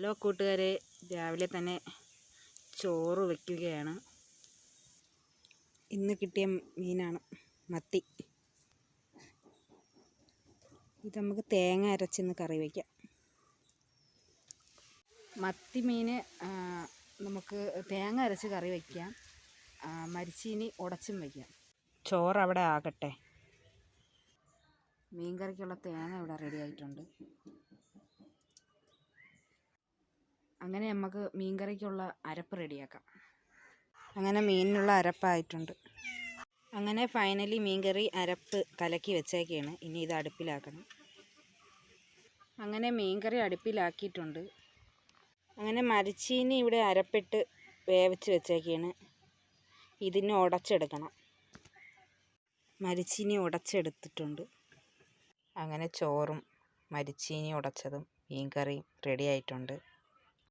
Hello കൂട്ടുകാരെ രാവിലെ തന്നെ ചോറ് വയ്ക്കുകയാണ് ഇന്ന് കിട്ടിയ മീനാണ് മത്തി. ഇത് നമുക്ക് തേങ്ങ അരച്ചിന്ന് കറി വയ്ക്കാം മത്തി മീൻ നമുക്ക് തേങ്ങ അരച്ച് കറി വയ്ക്കാം മരിച്ചീനി ഉടച്ചും വയ്ക്കാം ചോറ് അവിടെ ആകട്ടെ. മീൻ കറിക്കുള്ള തേങ്ങ ഇവിടെ റെഡി ആയിട്ടുണ്ട്. അങ്ങനെ നമുക്ക് മീൻ കറിക്കുള്ള അരപ്പ് റെഡിയാക്കാം. അങ്ങനെ മീനിനുള്ള അരപ്പായിട്ടുണ്ട്. അങ്ങനെ ഫൈനലി മീൻകറി അരപ്പ് കലക്കി വെച്ചേക്കാണ്. ഇനി ഇത് അടുപ്പിലാക്കണം. അങ്ങനെ മീൻകറി അടുപ്പിലാക്കിയിട്ടുണ്ട്. അങ്ങനെ മരച്ചീനി ഇവിടെ അരപ്പിട്ട് വേവിച്ച് വെച്ചേക്കാണ്. ഇതിനെ ഉടച്ചെടുക്കണം. മരിച്ചീനി ഉടച്ചെടുത്തിട്ടുണ്ട്. അങ്ങനെ ചോറും മരിച്ചീനി ഉടച്ചതും മീൻകറിയും റെഡി ആയിട്ടുണ്ട്.